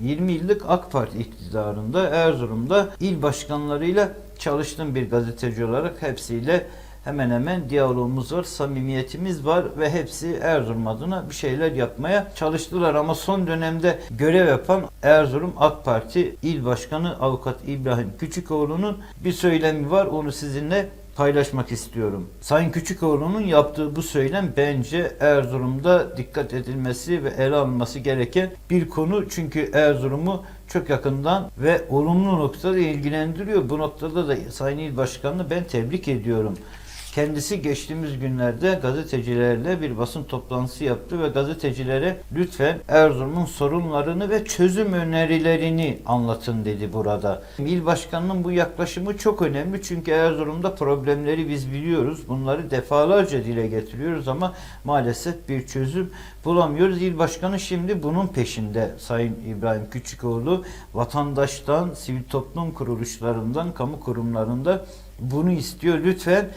20 yıllık AK Parti iktidarında Erzurum'da il başkanlarıyla çalıştım bir gazeteci olarak. Hepsiyle hemen hemen diyalogumuz var, samimiyetimiz var ve hepsi Erzurum adına bir şeyler yapmaya çalıştılar. Ama son dönemde görev yapan Erzurum AK Parti İl Başkanı Avukat İbrahim Küçükoğlu'nun bir söylemi var. Onu sizinle paylaşmak istiyorum. Sayın Küçükoğlu'nun yaptığı bu söylem bence Erzurum'da dikkat edilmesi ve ele alınması gereken bir konu. Çünkü Erzurum'u çok yakından ve olumlu noktada ilgilendiriyor. Bu noktada da Sayın İl Başkanı'nı ben tebrik ediyorum. Kendisi geçtiğimiz günlerde gazetecilerle bir basın toplantısı yaptı ve gazetecilere lütfen Erzurum'un sorunlarını ve çözüm önerilerini anlatın dedi burada. İl başkanının bu yaklaşımı çok önemli çünkü Erzurum'da problemleri biz biliyoruz. Bunları defalarca dile getiriyoruz ama maalesef bir çözüm bulamıyoruz. İl başkanı şimdi bunun peşinde Sayın İbrahim Küçükoğlu vatandaştan, sivil toplum kuruluşlarından, kamu kurumlarında bunu istiyor. Lütfen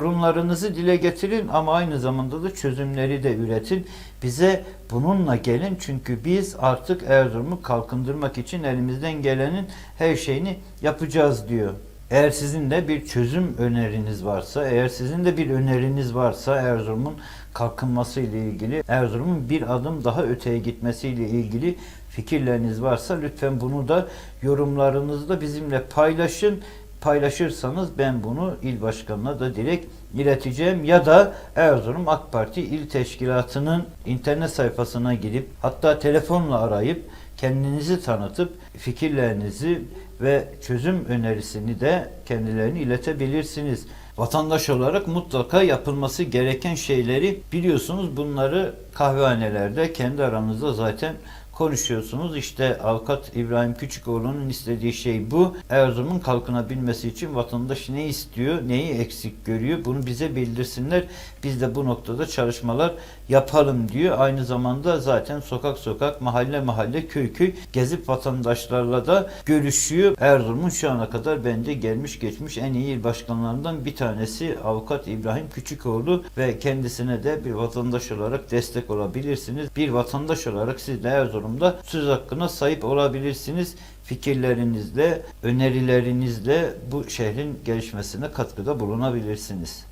sorunlarınızı dile getirin ama aynı zamanda da çözümleri de üretin. Bize bununla gelin çünkü biz artık Erzurum'u kalkındırmak için elimizden gelenin her şeyini yapacağız diyor. Eğer sizin de bir çözüm öneriniz varsa, eğer sizin de bir öneriniz varsa Erzurum'un kalkınması ile ilgili, Erzurum'un bir adım daha öteye gitmesi ile ilgili fikirleriniz varsa lütfen bunu da yorumlarınızda bizimle paylaşın paylaşırsanız ben bunu il başkanına da direkt ileteceğim ya da Erzurum AK Parti İl Teşkilatı'nın internet sayfasına girip hatta telefonla arayıp kendinizi tanıtıp fikirlerinizi ve çözüm önerisini de kendilerine iletebilirsiniz. Vatandaş olarak mutlaka yapılması gereken şeyleri biliyorsunuz bunları kahvehanelerde kendi aranızda zaten konuşuyorsunuz. İşte avukat İbrahim Küçükoğlu'nun istediği şey bu. Erzurum'un kalkınabilmesi için vatandaş ne istiyor, neyi eksik görüyor bunu bize bildirsinler. Biz de bu noktada çalışmalar yapalım diyor. Aynı zamanda zaten sokak sokak, mahalle mahalle, köy köy gezip vatandaşlarla da görüşüyor. Erzurum'un şu ana kadar bence gelmiş geçmiş en iyi başkanlarından bir tanesi avukat İbrahim Küçükoğlu ve kendisine de bir vatandaş olarak destek olabilirsiniz. Bir vatandaş olarak siz de Erzurum'da söz hakkına sahip olabilirsiniz. Fikirlerinizle, önerilerinizle bu şehrin gelişmesine katkıda bulunabilirsiniz.